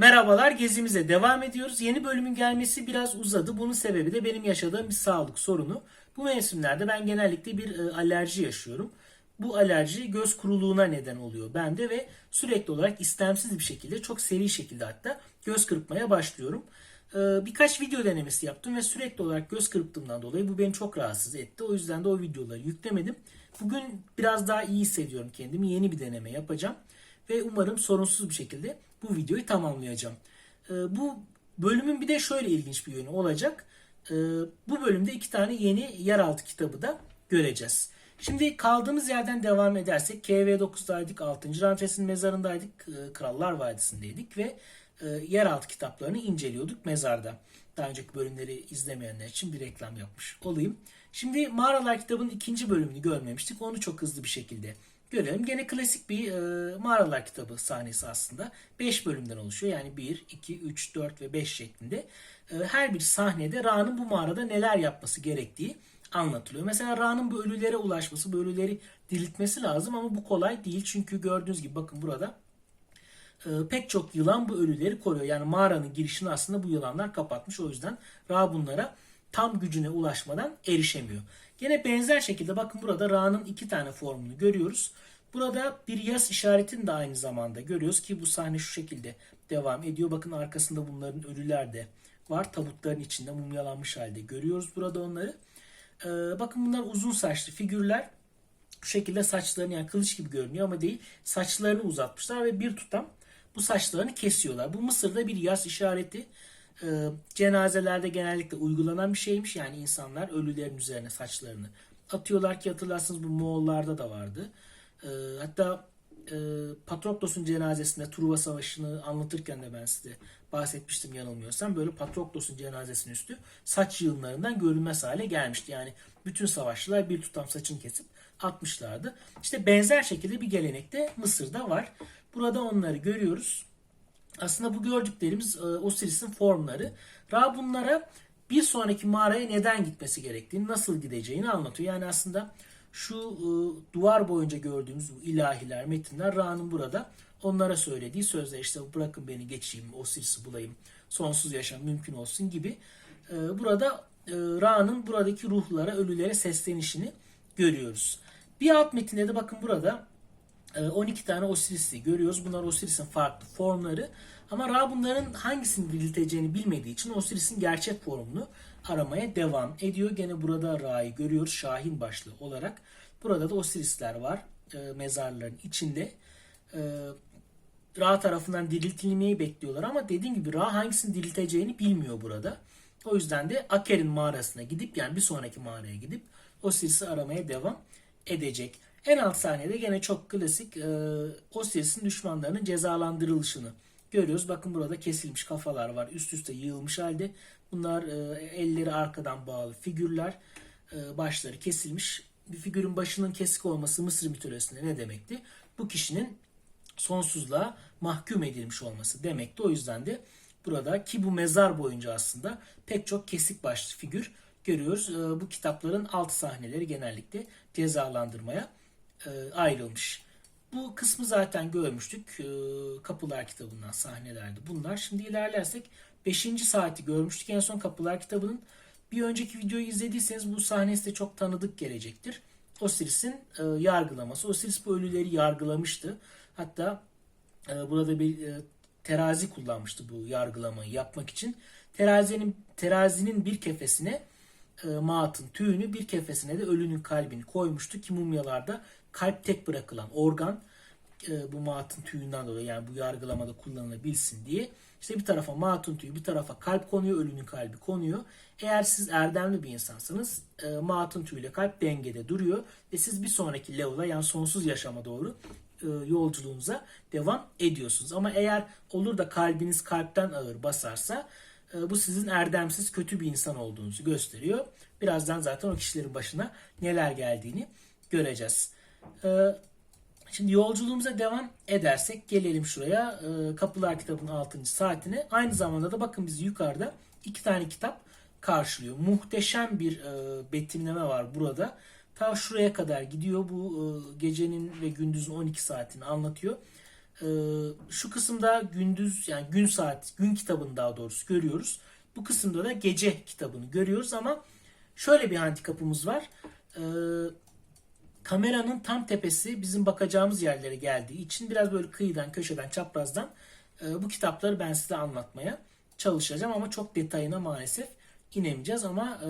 Merhabalar gezimize devam ediyoruz. Yeni bölümün gelmesi biraz uzadı. Bunun sebebi de benim yaşadığım bir sağlık sorunu. Bu mevsimlerde ben genellikle bir e, alerji yaşıyorum. Bu alerji göz kuruluğuna neden oluyor bende ve sürekli olarak istemsiz bir şekilde çok seri şekilde hatta göz kırpmaya başlıyorum. E, birkaç video denemesi yaptım ve sürekli olarak göz kırptığımdan dolayı bu beni çok rahatsız etti. O yüzden de o videoları yüklemedim. Bugün biraz daha iyi hissediyorum kendimi. Yeni bir deneme yapacağım ve umarım sorunsuz bir şekilde bu videoyu tamamlayacağım. Ee, bu bölümün bir de şöyle ilginç bir yönü olacak. Ee, bu bölümde iki tane yeni yeraltı kitabı da göreceğiz. Şimdi kaldığımız yerden devam edersek KV9'daydık, 6. Ramses'in mezarındaydık, e, Krallar Vadisi'ndeydik ve e, yeraltı kitaplarını inceliyorduk mezarda. Daha önceki bölümleri izlemeyenler için bir reklam yapmış olayım. Şimdi Mağaralar kitabının ikinci bölümünü görmemiştik. Onu çok hızlı bir şekilde görelim. Gene klasik bir e, Mağaralar kitabı sahnesi aslında. 5 bölümden oluşuyor. Yani 1, 2, 3, 4 ve 5 şeklinde. E, her bir sahnede Ra'nın bu mağarada neler yapması gerektiği anlatılıyor. Mesela Ra'nın bu ölülere ulaşması, bu ölüleri diriltmesi lazım ama bu kolay değil. Çünkü gördüğünüz gibi bakın burada e, pek çok yılan bu ölüleri koruyor. Yani mağaranın girişini aslında bu yılanlar kapatmış. O yüzden Ra bunlara tam gücüne ulaşmadan erişemiyor. Yine benzer şekilde bakın burada Ra'nın iki tane formunu görüyoruz. Burada bir yaz işaretini de aynı zamanda görüyoruz ki bu sahne şu şekilde devam ediyor. Bakın arkasında bunların ölüler de var. Tabutların içinde mumyalanmış halde görüyoruz burada onları. Ee, bakın bunlar uzun saçlı figürler. Şu şekilde saçlarını yani kılıç gibi görünüyor ama değil. Saçlarını uzatmışlar ve bir tutam bu saçlarını kesiyorlar. Bu Mısır'da bir yaz işareti. Ee, cenazelerde genellikle uygulanan bir şeymiş. Yani insanlar ölülerin üzerine saçlarını atıyorlar ki hatırlarsınız bu Moğollarda da vardı. Ee, hatta e, Patroklos'un cenazesinde Truva Savaşı'nı anlatırken de ben size bahsetmiştim yanılmıyorsam. Böyle Patroklos'un cenazesinin üstü saç yığınlarından görünmez hale gelmişti. Yani bütün savaşçılar bir tutam saçını kesip atmışlardı. İşte benzer şekilde bir gelenek de Mısır'da var. Burada onları görüyoruz. Aslında bu gördüklerimiz e, Osiris'in formları. Ra bunlara bir sonraki mağaraya neden gitmesi gerektiğini, nasıl gideceğini anlatıyor. Yani aslında şu e, duvar boyunca gördüğümüz bu ilahiler, metinler Ra'nın burada onlara söylediği sözler işte bırakın beni geçeyim, Osiris'i bulayım, sonsuz yaşam mümkün olsun gibi. E, burada e, Ra'nın buradaki ruhlara, ölülere seslenişini görüyoruz. Bir alt metinde de bakın burada 12 tane Osiris'i görüyoruz. Bunlar Osiris'in farklı formları. Ama Ra bunların hangisini dirilteceğini bilmediği için Osiris'in gerçek formunu aramaya devam ediyor. Gene burada Ra'yı görüyoruz Şahin başlı olarak. Burada da Osiris'ler var e, mezarların içinde. E, Ra tarafından diriltilmeyi bekliyorlar ama dediğim gibi Ra hangisini dirilteceğini bilmiyor burada. O yüzden de Aker'in mağarasına gidip yani bir sonraki mağaraya gidip Osiris'i aramaya devam edecek. En alt sahnede gene çok klasik e, Osiris'in düşmanlarının cezalandırılışını görüyoruz. Bakın burada kesilmiş kafalar var. Üst üste yığılmış halde. Bunlar e, elleri arkadan bağlı figürler. E, başları kesilmiş. Bir figürün başının kesik olması Mısır mitolojisinde ne demekti? Bu kişinin sonsuzluğa mahkum edilmiş olması demekti. O yüzden de burada ki bu mezar boyunca aslında pek çok kesik başlı figür görüyoruz. E, bu kitapların alt sahneleri genellikle cezalandırmaya e, ayrılmış. Bu kısmı zaten görmüştük. E, Kapılar kitabından sahnelerdi bunlar. Şimdi ilerlersek 5. saati görmüştük. En son Kapılar kitabının bir önceki videoyu izlediyseniz bu sahnesi de çok tanıdık gelecektir. Osiris'in e, yargılaması. Osiris bu ölüleri yargılamıştı. Hatta e, burada bir terazi kullanmıştı bu yargılamayı yapmak için. Terazinin terazinin bir kefesine Maat'ın tüyünü bir kefesine de ölünün kalbini koymuştu ki mumyalarda kalp tek bırakılan organ e, bu Maat'ın tüyünden dolayı yani bu yargılamada kullanılabilsin diye işte bir tarafa Maat'ın tüyü bir tarafa kalp konuyor ölünün kalbi konuyor. Eğer siz erdemli bir insansanız e, Maat'ın tüyüyle kalp dengede duruyor ve siz bir sonraki level'a yani sonsuz yaşama doğru e, yolculuğunuza devam ediyorsunuz. Ama eğer olur da kalbiniz kalpten ağır basarsa e, bu sizin erdemsiz kötü bir insan olduğunuzu gösteriyor. Birazdan zaten o kişilerin başına neler geldiğini göreceğiz. E, şimdi yolculuğumuza devam edersek gelelim şuraya. E, Kapılar kitabının 6. saatine. Aynı zamanda da bakın bizi yukarıda iki tane kitap karşılıyor. Muhteşem bir betimleme var burada. Ta şuraya kadar gidiyor. Bu gecenin ve gündüzün 12 saatini anlatıyor. Ee, şu kısımda gündüz yani gün saat, gün kitabını daha doğrusu görüyoruz. Bu kısımda da gece kitabını görüyoruz ama şöyle bir handikapımız var. Ee, kameranın tam tepesi bizim bakacağımız yerlere geldiği için biraz böyle kıyıdan, köşeden, çaprazdan e, bu kitapları ben size anlatmaya çalışacağım ama çok detayına maalesef inemeyeceğiz ama e,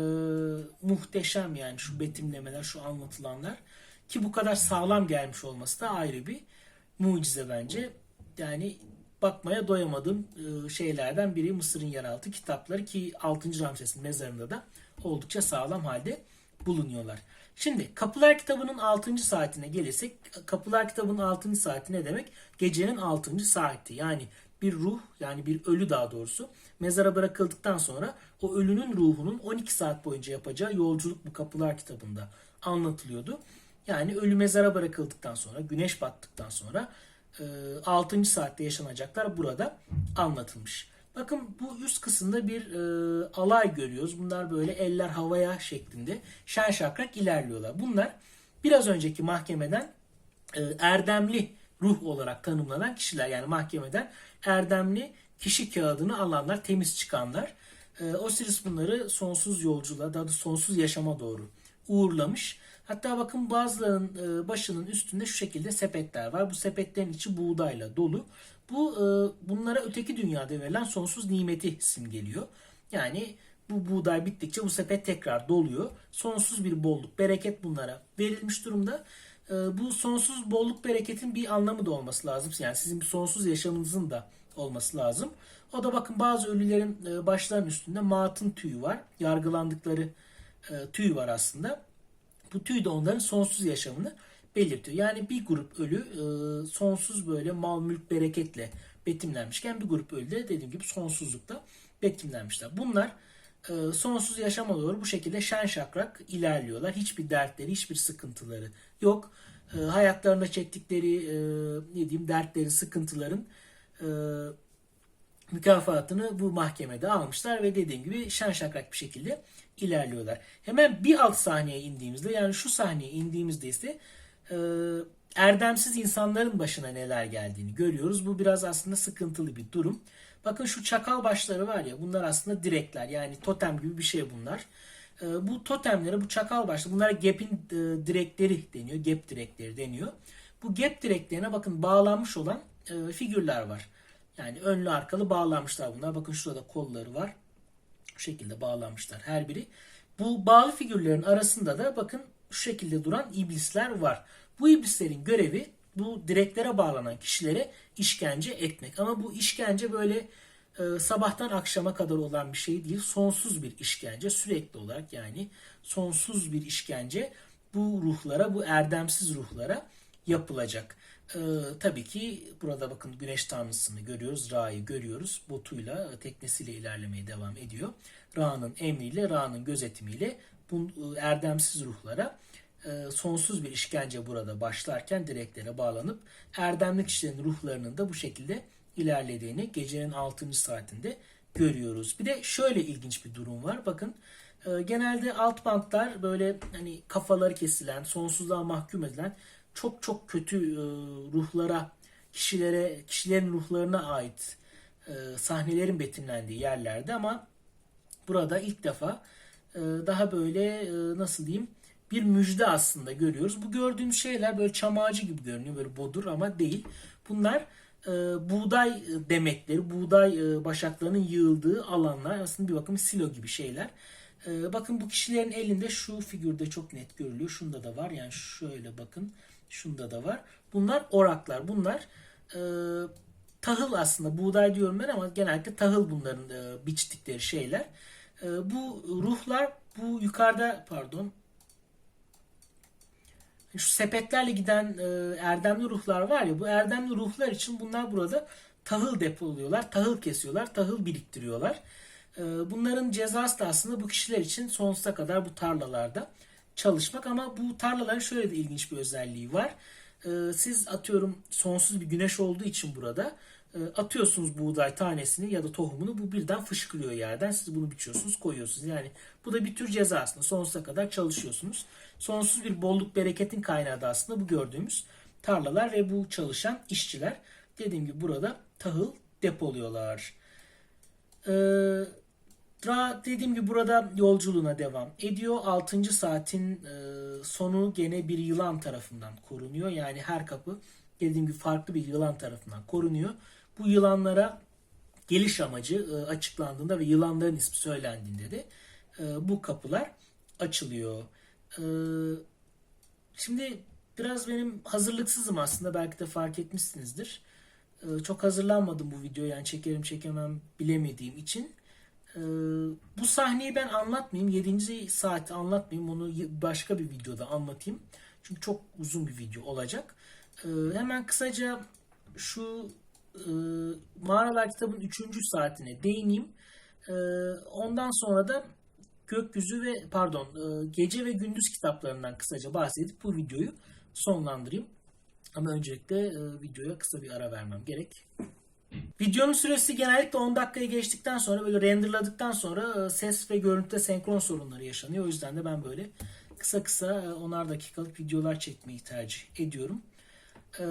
muhteşem yani şu betimlemeler, şu anlatılanlar ki bu kadar sağlam gelmiş olması da ayrı bir mucize bence. Yani bakmaya doyamadığım e, şeylerden biri Mısır'ın yeraltı kitapları ki 6. Ramses'in mezarında da oldukça sağlam halde bulunuyorlar. Şimdi Kapılar kitabının 6. saatine gelirsek Kapılar kitabının 6. saati ne demek? Gecenin 6. saati. Yani bir ruh yani bir ölü daha doğrusu mezara bırakıldıktan sonra o ölünün ruhunun 12 saat boyunca yapacağı yolculuk bu Kapılar kitabında anlatılıyordu. Yani ölü mezara bırakıldıktan sonra güneş battıktan sonra 6. saatte yaşanacaklar burada anlatılmış. Bakın bu üst kısımda bir e, alay görüyoruz. Bunlar böyle eller havaya şeklinde şen şakrak ilerliyorlar. Bunlar biraz önceki mahkemeden e, erdemli ruh olarak tanımlanan kişiler. Yani mahkemeden erdemli kişi kağıdını alanlar, temiz çıkanlar. E, Osiris bunları sonsuz yolculuğa, daha da sonsuz yaşama doğru uğurlamış. Hatta bakın bazılarının e, başının üstünde şu şekilde sepetler var. Bu sepetlerin içi buğdayla dolu. Bu e, bunlara öteki dünyada verilen sonsuz nimeti simgeliyor. Yani bu buğday bittikçe bu sepet tekrar doluyor. Sonsuz bir bolluk, bereket bunlara verilmiş durumda. E, bu sonsuz bolluk, bereketin bir anlamı da olması lazım. Yani sizin bir sonsuz yaşamınızın da olması lazım. O da bakın bazı ölülerin başlarının üstünde matın tüyü var. Yargılandıkları tüy var aslında. Bu tüy de onların sonsuz yaşamını belirtiyor. Yani bir grup ölü e, sonsuz böyle mal mülk bereketle betimlenmişken bir grup ölü de dediğim gibi sonsuzlukta betimlenmişler. Bunlar e, sonsuz yaşama doğru bu şekilde şen şakrak ilerliyorlar. Hiçbir dertleri, hiçbir sıkıntıları yok. E, hayatlarında çektikleri ne diyeyim dertleri, sıkıntıların mükafatını bu mahkemede almışlar ve dediğim gibi şen şakrak bir şekilde ilerliyorlar. Hemen bir alt sahneye indiğimizde yani şu sahneye indiğimizde ise e, erdemsiz insanların başına neler geldiğini görüyoruz. Bu biraz aslında sıkıntılı bir durum. Bakın şu çakal başları var ya bunlar aslında direkler yani totem gibi bir şey bunlar. E, bu totemlere bu çakal başları bunlara gap'in e, direkleri deniyor. Gap direkleri deniyor. Bu gap direklerine bakın bağlanmış olan e, figürler var. Yani önlü arkalı bağlanmışlar bunlar. Bakın şurada kolları var. Bu şekilde bağlanmışlar her biri. Bu bağlı figürlerin arasında da bakın şu şekilde duran iblisler var. Bu iblislerin görevi bu direklere bağlanan kişilere işkence etmek. Ama bu işkence böyle e, sabahtan akşama kadar olan bir şey değil. Sonsuz bir işkence sürekli olarak yani sonsuz bir işkence bu ruhlara, bu erdemsiz ruhlara yapılacak. Ee, tabii ki burada bakın güneş tanrısını görüyoruz. Ra'yı görüyoruz. Botuyla, teknesiyle ilerlemeye devam ediyor. Ra'nın emriyle, Ra'nın gözetimiyle bu e, erdemsiz ruhlara e, sonsuz bir işkence burada başlarken direklere bağlanıp erdemli kişilerin ruhlarının da bu şekilde ilerlediğini gecenin 6. saatinde görüyoruz. Bir de şöyle ilginç bir durum var. Bakın e, genelde alt bantlar böyle hani kafaları kesilen, sonsuzluğa mahkum edilen çok çok kötü e, ruhlara, kişilere, kişilerin ruhlarına ait e, sahnelerin betimlendiği yerlerde ama burada ilk defa e, daha böyle nasıl diyeyim bir müjde aslında görüyoruz. Bu gördüğümüz şeyler böyle çam ağacı gibi görünüyor böyle bodur ama değil. Bunlar e, buğday demekleri, buğday e, başaklarının yığıldığı alanlar aslında bir bakım silo gibi şeyler. E, bakın bu kişilerin elinde şu figürde çok net görülüyor. Şunda da var yani şöyle bakın. Şunda da var. Bunlar oraklar. Bunlar e, tahıl aslında. Buğday diyorum ben ama genellikle tahıl bunların e, biçtikleri şeyler. E, bu ruhlar bu yukarıda pardon şu sepetlerle giden e, erdemli ruhlar var ya bu erdemli ruhlar için bunlar burada tahıl depoluyorlar, tahıl kesiyorlar, tahıl biriktiriyorlar. E, bunların cezası da aslında bu kişiler için sonsuza kadar bu tarlalarda çalışmak ama bu tarlaların şöyle de ilginç bir özelliği var. Ee, siz atıyorum sonsuz bir güneş olduğu için burada e, atıyorsunuz buğday tanesini ya da tohumunu bu birden fışkırıyor yerden. Siz bunu biçiyorsunuz koyuyorsunuz. Yani bu da bir tür ceza aslında. Sonsuza kadar çalışıyorsunuz. Sonsuz bir bolluk bereketin kaynağı da aslında bu gördüğümüz tarlalar ve bu çalışan işçiler. Dediğim gibi burada tahıl depoluyorlar. Ee, Ra dediğim gibi burada yolculuğuna devam ediyor. 6. saatin e, sonu gene bir yılan tarafından korunuyor. Yani her kapı dediğim gibi farklı bir yılan tarafından korunuyor. Bu yılanlara geliş amacı e, açıklandığında ve yılanların ismi söylendiğinde de e, bu kapılar açılıyor. Şimdi biraz benim hazırlıksızım aslında belki de fark etmişsinizdir. Çok hazırlanmadım bu video yani çekerim çekemem bilemediğim için. E, bu sahneyi ben anlatmayayım. 7. saat anlatmayayım. Onu başka bir videoda anlatayım. Çünkü çok uzun bir video olacak. E, hemen kısaca şu e, Mağaralar kitabın 3. saatine değineyim. E, ondan sonra da gökyüzü ve pardon e, gece ve gündüz kitaplarından kısaca bahsedip bu videoyu sonlandırayım. Ama öncelikle e, videoya kısa bir ara vermem gerek. Videonun süresi genellikle 10 dakikayı geçtikten sonra böyle renderladıktan sonra e, ses ve görüntüde senkron sorunları yaşanıyor. O yüzden de ben böyle kısa kısa e, 10'ar dakikalık videolar çekmeyi tercih ediyorum. Ee,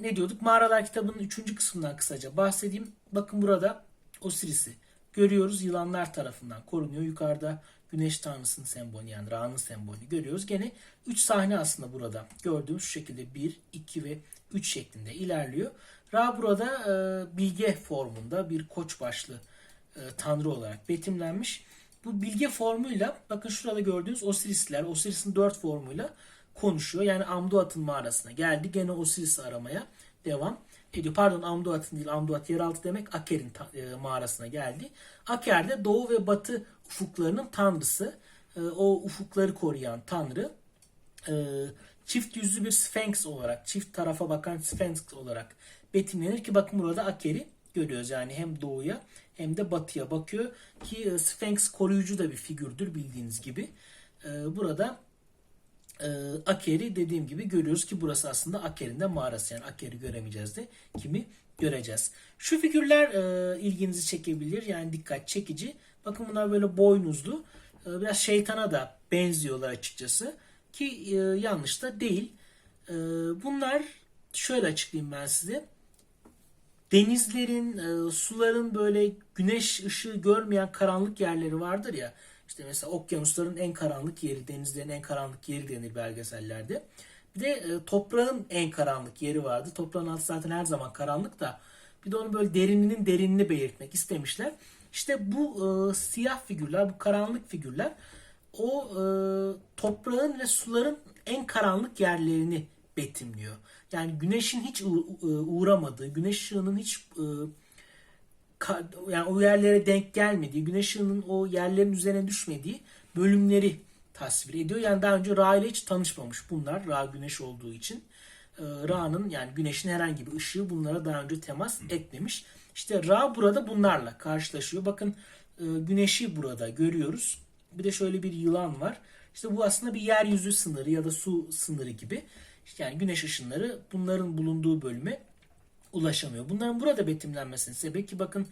ne diyorduk? Mağaralar kitabının 3. kısmından kısaca bahsedeyim. Bakın burada Osiris'i görüyoruz. Yılanlar tarafından korunuyor. Yukarıda Güneş Tanrısı'nın sembolü yani Ra'nın sembolünü görüyoruz. Gene 3 sahne aslında burada gördüğümüz şu şekilde 1, 2 ve 3 şeklinde ilerliyor. Ra burada e, bilge formunda bir koç başlı e, tanrı olarak betimlenmiş. Bu bilge formuyla bakın şurada gördüğünüz Osirisler, Osiris'in 4 formuyla konuşuyor. Yani Amduat'ın mağarasına geldi. Gene Osiris'i aramaya devam ediyor. Pardon Amduat'ın değil Amduat yeraltı demek Aker'in e, mağarasına geldi. Aker de doğu ve batı ufuklarının tanrısı. E, o ufukları koruyan tanrı. E, çift yüzlü bir Sphinx olarak, çift tarafa bakan Sphinx olarak betimlenir ki bakın burada Aker'i görüyoruz. Yani hem doğuya hem de batıya bakıyor ki Sphinx koruyucu da bir figürdür bildiğiniz gibi. Burada e, Aker'i dediğim gibi görüyoruz ki burası aslında Aker'in de mağarası. Yani Aker'i göremeyeceğiz de kimi göreceğiz. Şu figürler e, ilginizi çekebilir. Yani dikkat çekici. Bakın bunlar böyle boynuzlu. E, biraz şeytana da benziyorlar açıkçası. Ki e, yanlış da değil. E, bunlar şöyle açıklayayım ben size. Denizlerin, e, suların böyle güneş ışığı görmeyen karanlık yerleri vardır ya. İşte mesela okyanusların en karanlık yeri, denizlerin en karanlık yeri denir belgesellerde. Bir de e, toprağın en karanlık yeri vardı. Toprağın altı zaten her zaman karanlık da bir de onu böyle derininin derinini belirtmek istemişler. İşte bu e, siyah figürler, bu karanlık figürler o e, toprağın ve suların en karanlık yerlerini betimliyor. Yani güneşin hiç uğramadığı, güneş ışığının hiç e, yani o yerlere denk gelmediği, güneş ışığının o yerlerin üzerine düşmediği bölümleri tasvir ediyor. Yani daha önce Ra ile hiç tanışmamış bunlar. Ra güneş olduğu için. Ee, Ra'nın yani güneşin herhangi bir ışığı bunlara daha önce temas etmemiş. İşte Ra burada bunlarla karşılaşıyor. Bakın e, güneşi burada görüyoruz. Bir de şöyle bir yılan var. İşte bu aslında bir yeryüzü sınırı ya da su sınırı gibi. Yani güneş ışınları bunların bulunduğu bölüme ulaşamıyor. Bunların burada betimlenmesinin sebebi ki bakın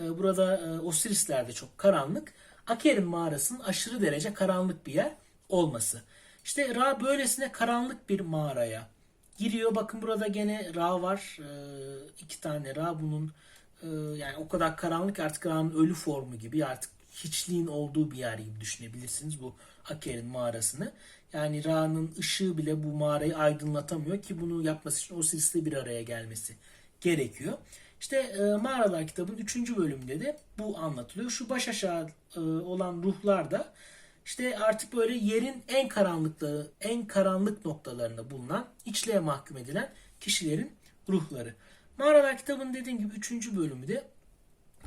e, burada e, Osirisler de çok karanlık. Aker'in mağarasının aşırı derece karanlık bir yer olması. İşte Ra böylesine karanlık bir mağaraya giriyor. Bakın burada gene Ra var. E, iki tane Ra bunun yani o kadar karanlık artık Ra'nın ölü formu gibi artık hiçliğin olduğu bir yer gibi düşünebilirsiniz bu Aker'in mağarasını. Yani Ra'nın ışığı bile bu mağarayı aydınlatamıyor ki bunu yapması için Osiris'le bir araya gelmesi gerekiyor. İşte e, Mağaralar kitabın 3. bölümünde de bu anlatılıyor. Şu baş aşağı e, olan ruhlar da işte artık böyle yerin en karanlıkları, en karanlık noktalarında bulunan, içliğe mahkum edilen kişilerin ruhları. Mağaralar kitabının dediğim gibi 3. bölümü de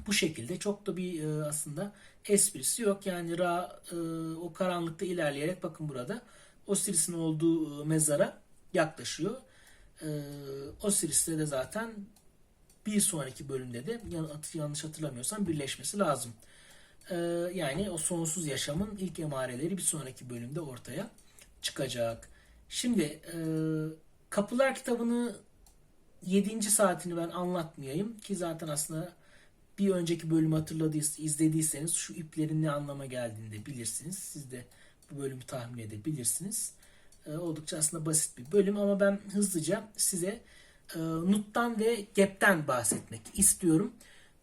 bu şekilde çok da bir e, aslında esprisi yok. Yani Ra e, o karanlıkta ilerleyerek bakın burada Osiris'in olduğu e, mezara yaklaşıyor. E, Osiris'te de zaten bir sonraki bölümde de yanlış hatırlamıyorsam birleşmesi lazım. E, yani o sonsuz yaşamın ilk emareleri bir sonraki bölümde ortaya çıkacak. Şimdi e, Kapılar kitabını 7. saatini ben anlatmayayım ki zaten aslında bir önceki bölümü hatırladıysanız, izlediyseniz şu iplerin ne anlama geldiğini de bilirsiniz. Siz de bu bölümü tahmin edebilirsiniz. E, oldukça aslında basit bir bölüm ama ben hızlıca size e, Nut'tan ve Gep'ten bahsetmek istiyorum.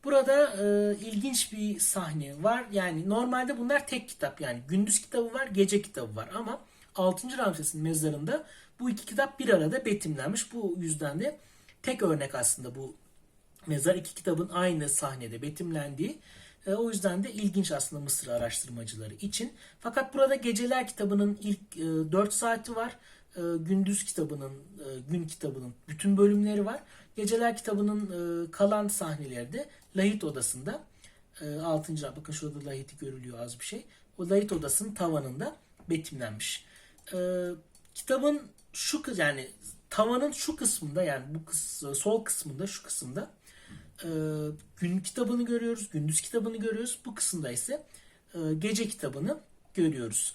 Burada e, ilginç bir sahne var. Yani normalde bunlar tek kitap. Yani gündüz kitabı var, gece kitabı var. Ama 6. Ramses'in mezarında bu iki kitap bir arada betimlenmiş. Bu yüzden de tek örnek aslında bu mezar. iki kitabın aynı sahnede betimlendiği. E, o yüzden de ilginç aslında Mısır araştırmacıları için. Fakat burada Geceler kitabının ilk e, 4 saati var. E, gündüz kitabının, e, gün kitabının bütün bölümleri var. Geceler kitabının e, kalan sahneleri de Lahit odasında. E, 6. bakın şurada Lahit'i görülüyor az bir şey. O Lahit odasının tavanında betimlenmiş. E, kitabın şu yani tavanın şu kısmında yani bu kıs, sol kısmında şu kısımda e, gün kitabını görüyoruz, gündüz kitabını görüyoruz. Bu kısımda ise e, gece kitabını görüyoruz.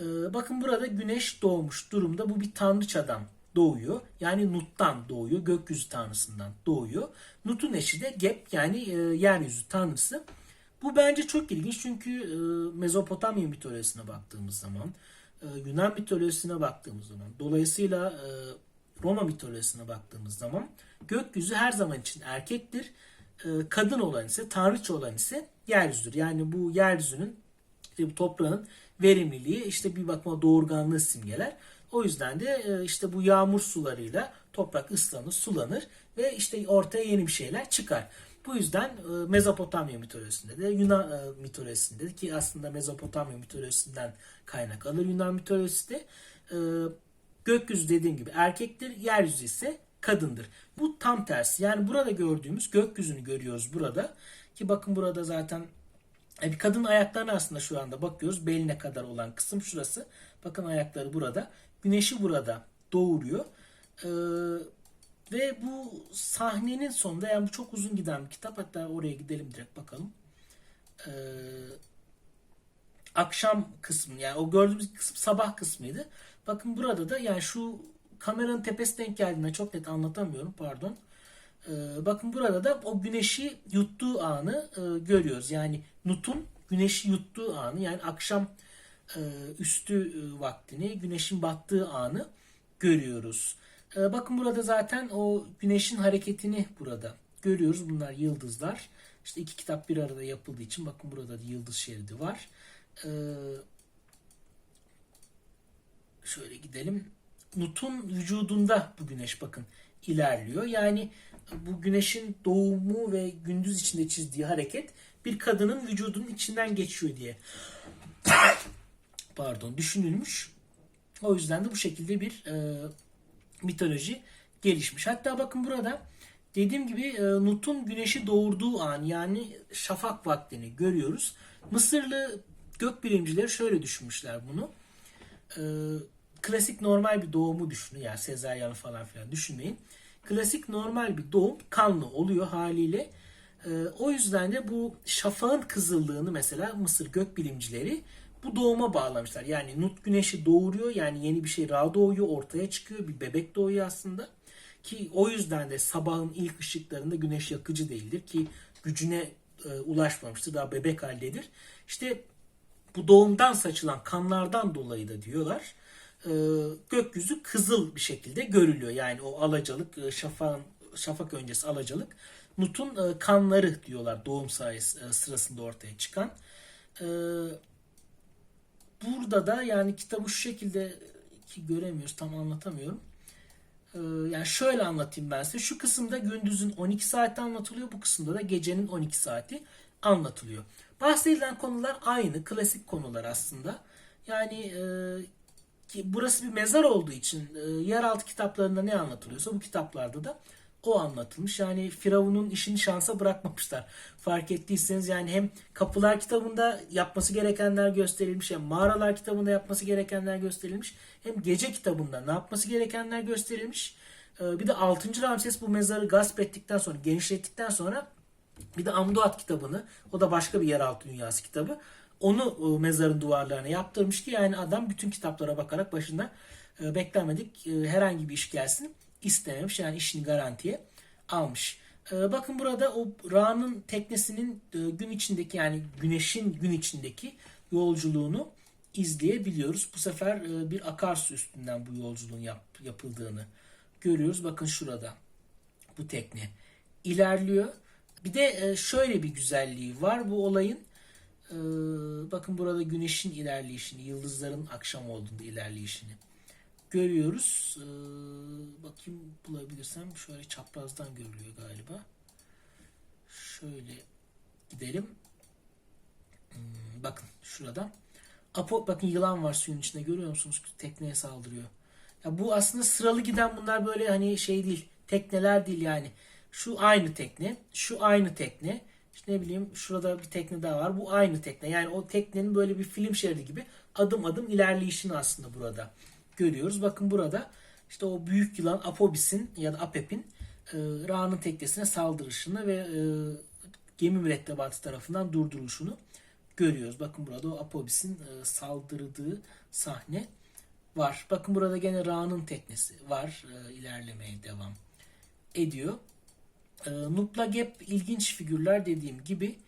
E, bakın burada güneş doğmuş durumda. Bu bir tanrıçadan doğuyor. Yani Nut'tan doğuyor. Gökyüzü tanrısından doğuyor. Nut'un eşi de Geb yani e, yeryüzü tanrısı. Bu bence çok ilginç çünkü e, Mezopotamya mitolojisine baktığımız zaman, e, Yunan mitolojisine baktığımız zaman, dolayısıyla e, Roma mitolojisine baktığımız zaman gökyüzü her zaman için erkektir. E, kadın olan ise, tanrıça olan ise yeryüzüdür. Yani bu yeryüzünün, işte bu toprağın verimliliği işte bir bakıma doğurganlığı simgeler. O yüzden de e, işte bu yağmur sularıyla toprak ıslanır, sulanır ve işte ortaya yeni bir şeyler çıkar. Bu yüzden e, Mezopotamya mitolojisinde de Yunan e, mitolojisinde de ki aslında Mezopotamya mitolojisinden kaynak alır Yunan mitolojisi de gökyüzü dediğim gibi erkektir, yeryüzü ise kadındır. Bu tam tersi. Yani burada gördüğümüz gökyüzünü görüyoruz burada. Ki bakın burada zaten bir kadın ayaklarına aslında şu anda bakıyoruz. Beline kadar olan kısım şurası. Bakın ayakları burada. Güneşi burada doğuruyor. Ee, ve bu sahnenin sonunda yani bu çok uzun giden bir kitap. Hatta oraya gidelim direkt bakalım. Ee, akşam kısmı yani o gördüğümüz kısım sabah kısmıydı. Bakın burada da yani şu kameranın tepesi denk geldiğinde çok net anlatamıyorum pardon. Ee, bakın burada da o güneşi yuttuğu anı e, görüyoruz. Yani Nut'un güneşi yuttuğu anı yani akşam e, üstü e, vaktini güneşin battığı anı görüyoruz. E, bakın burada zaten o güneşin hareketini burada görüyoruz. Bunlar yıldızlar. İşte iki kitap bir arada yapıldığı için bakın burada da yıldız şeridi var. E, şöyle gidelim. Nut'un vücudunda bu güneş bakın ilerliyor. Yani bu güneşin doğumu ve gündüz içinde çizdiği hareket bir kadının vücudunun içinden geçiyor diye pardon düşünülmüş. O yüzden de bu şekilde bir e, mitoloji gelişmiş. Hatta bakın burada dediğim gibi e, Nut'un güneşi doğurduğu an yani şafak vaktini görüyoruz. Mısırlı gökbilimciler şöyle düşünmüşler bunu. E, klasik normal bir doğumu düşünün. Yani sezaryen falan filan düşünmeyin. Klasik normal bir doğum kanlı oluyor haliyle. E, o yüzden de bu şafağın kızıllığını mesela Mısır gökbilimcileri bu doğuma bağlamışlar. Yani Nut güneşi doğuruyor yani yeni bir şey ra doğuyor ortaya çıkıyor bir bebek doğuyor aslında. Ki o yüzden de sabahın ilk ışıklarında güneş yakıcı değildir ki gücüne e, ulaşmamıştır daha bebek haldedir. İşte bu doğumdan saçılan kanlardan dolayı da diyorlar e, gökyüzü kızıl bir şekilde görülüyor. Yani o alacalık e, şafağın şafak öncesi alacalık Nut'un e, kanları diyorlar doğum sayesi e, sırasında ortaya çıkan. E, burada da yani kitabı şu şekilde ki göremiyoruz tam anlatamıyorum. Ee, yani şöyle anlatayım ben size. Şu kısımda gündüzün 12 saati anlatılıyor. Bu kısımda da gecenin 12 saati anlatılıyor. Bahsedilen konular aynı. Klasik konular aslında. Yani e, ki burası bir mezar olduğu için e, yeraltı kitaplarında ne anlatılıyorsa bu kitaplarda da o anlatılmış. Yani Firavun'un işini şansa bırakmamışlar. Fark ettiyseniz yani hem Kapılar kitabında yapması gerekenler gösterilmiş hem Mağaralar kitabında yapması gerekenler gösterilmiş hem Gece kitabında ne yapması gerekenler gösterilmiş. Ee, bir de 6. Ramses bu mezarı gasp ettikten sonra, genişlettikten sonra bir de Amduat kitabını, o da başka bir yeraltı dünyası kitabı. Onu e, mezarın duvarlarına yaptırmış ki yani adam bütün kitaplara bakarak başında e, beklenmedik e, herhangi bir iş gelsin istememiş. Yani işini garantiye almış. Ee, bakın burada o Ra'nın teknesinin e, gün içindeki yani güneşin gün içindeki yolculuğunu izleyebiliyoruz. Bu sefer e, bir akarsu üstünden bu yolculuğun yap, yapıldığını görüyoruz. Bakın şurada bu tekne ilerliyor. Bir de e, şöyle bir güzelliği var bu olayın. E, bakın burada güneşin ilerleyişini, yıldızların akşam olduğunda ilerleyişini görüyoruz. E, bakayım bulabilirsem şöyle çaprazdan görülüyor galiba. Şöyle gidelim. Hmm, bakın şurada. Apo, bakın yılan var suyun içinde görüyor musunuz? Tekneye saldırıyor. Ya bu aslında sıralı giden bunlar böyle hani şey değil. Tekneler değil yani. Şu aynı tekne, şu aynı tekne. İşte ne bileyim şurada bir tekne daha var. Bu aynı tekne. Yani o teknenin böyle bir film şeridi gibi adım adım ilerleyişini aslında burada görüyoruz. Bakın burada işte o büyük yılan Apobis'in ya da Apep'in e, Ra'nın teknesine saldırışını ve e, gemi mürettebatı tarafından durduruluşunu görüyoruz. Bakın burada o Apobis'in e, saldırdığı sahne var. Bakın burada gene Ra'nın teknesi var. E, ilerlemeye devam ediyor. E, Nupla Gap ilginç figürler dediğim gibi.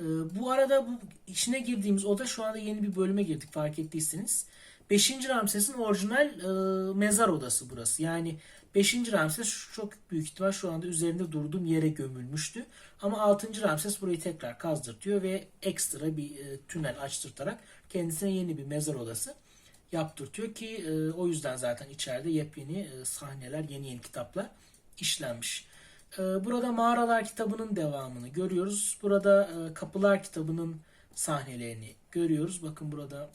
E, bu arada bu içine girdiğimiz oda şu anda yeni bir bölüme girdik fark ettiyseniz. 5. Ramses'in orijinal e, mezar odası burası. Yani 5. Ramses çok büyük ihtimal şu anda üzerinde durduğum yere gömülmüştü. Ama 6. Ramses burayı tekrar kazdırtıyor ve ekstra bir e, tünel açtırtarak kendisine yeni bir mezar odası yaptırtıyor ki e, o yüzden zaten içeride yepyeni e, sahneler, yeni yeni kitaplar işlenmiş. E, burada Mağaralar kitabının devamını görüyoruz. Burada e, Kapılar kitabının sahnelerini görüyoruz. Bakın burada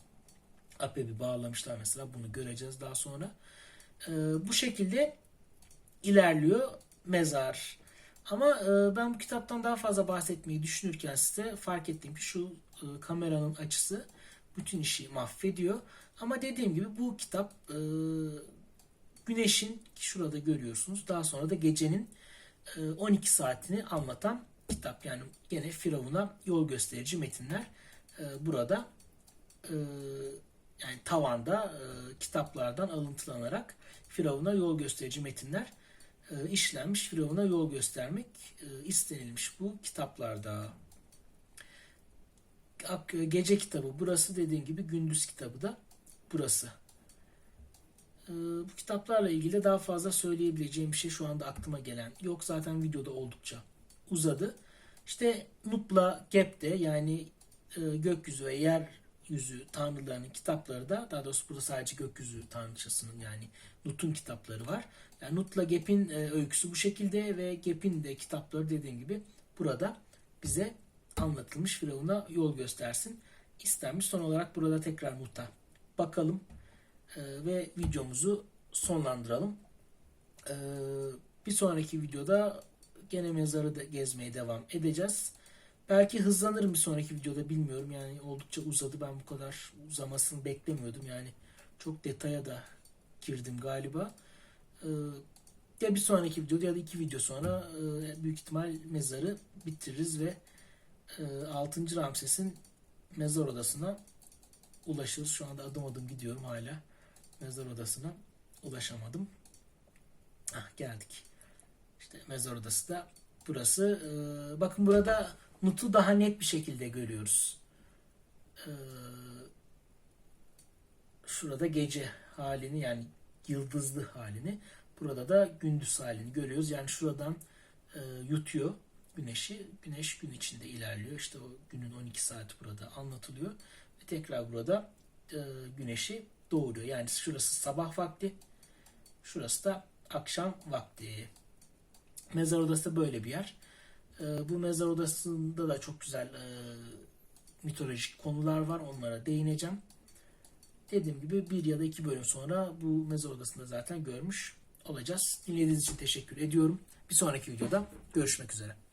Apep'i bağlamışlar mesela bunu göreceğiz daha sonra. E, bu şekilde ilerliyor mezar. Ama e, ben bu kitaptan daha fazla bahsetmeyi düşünürken size fark ettim ki şu e, kameranın açısı bütün işi mahvediyor. Ama dediğim gibi bu kitap e, güneşin şurada görüyorsunuz daha sonra da gecenin e, 12 saatini anlatan kitap. Yani gene Firavun'a yol gösterici metinler e, burada e, yani tavanda e, kitaplardan alıntılanarak Firavun'a yol gösterici metinler e, işlenmiş. Firavun'a yol göstermek e, istenilmiş bu kitaplarda. Gece kitabı burası dediğim gibi gündüz kitabı da burası. E, bu kitaplarla ilgili daha fazla söyleyebileceğim bir şey şu anda aklıma gelen yok. Zaten videoda oldukça uzadı. İşte Nut'la Gep'te yani e, gökyüzü ve yeryüzü tanrılarının kitapları da daha doğrusu burada sadece gökyüzü tanrıçasının yani Nut'un kitapları var. Yani Nut'la Gep'in e, öyküsü bu şekilde ve Gep'in de kitapları dediğim gibi burada bize anlatılmış Firavun'a yol göstersin istenmiş. Son olarak burada tekrar Nut'a bakalım e, ve videomuzu sonlandıralım. E, bir sonraki videoda gene mezarı da gezmeye devam edeceğiz. Belki hızlanırım bir sonraki videoda bilmiyorum. Yani oldukça uzadı. Ben bu kadar uzamasını beklemiyordum. Yani çok detaya da girdim galiba. Ee, ya bir sonraki videoda ya da iki video sonra e, büyük ihtimal mezarı bitiririz ve e, 6. Ramses'in mezar odasına ulaşırız. Şu anda adım adım gidiyorum hala. Mezar odasına ulaşamadım. Ah geldik. İşte mezar odası da burası. Ee, bakın burada Nut'u daha net bir şekilde görüyoruz. Ee, şurada gece halini yani yıldızlı halini. Burada da gündüz halini görüyoruz. Yani şuradan e, yutuyor güneşi. Güneş gün içinde ilerliyor. İşte o günün 12 saati burada anlatılıyor. Ve tekrar burada e, güneşi doğuruyor. Yani şurası sabah vakti. Şurası da akşam vakti. Mezar odası da böyle bir yer. E, bu mezar odasında da çok güzel e, mitolojik konular var. Onlara değineceğim. Dediğim gibi bir ya da iki bölüm sonra bu mezar odasında zaten görmüş olacağız. Dinlediğiniz için teşekkür ediyorum. Bir sonraki videoda görüşmek üzere.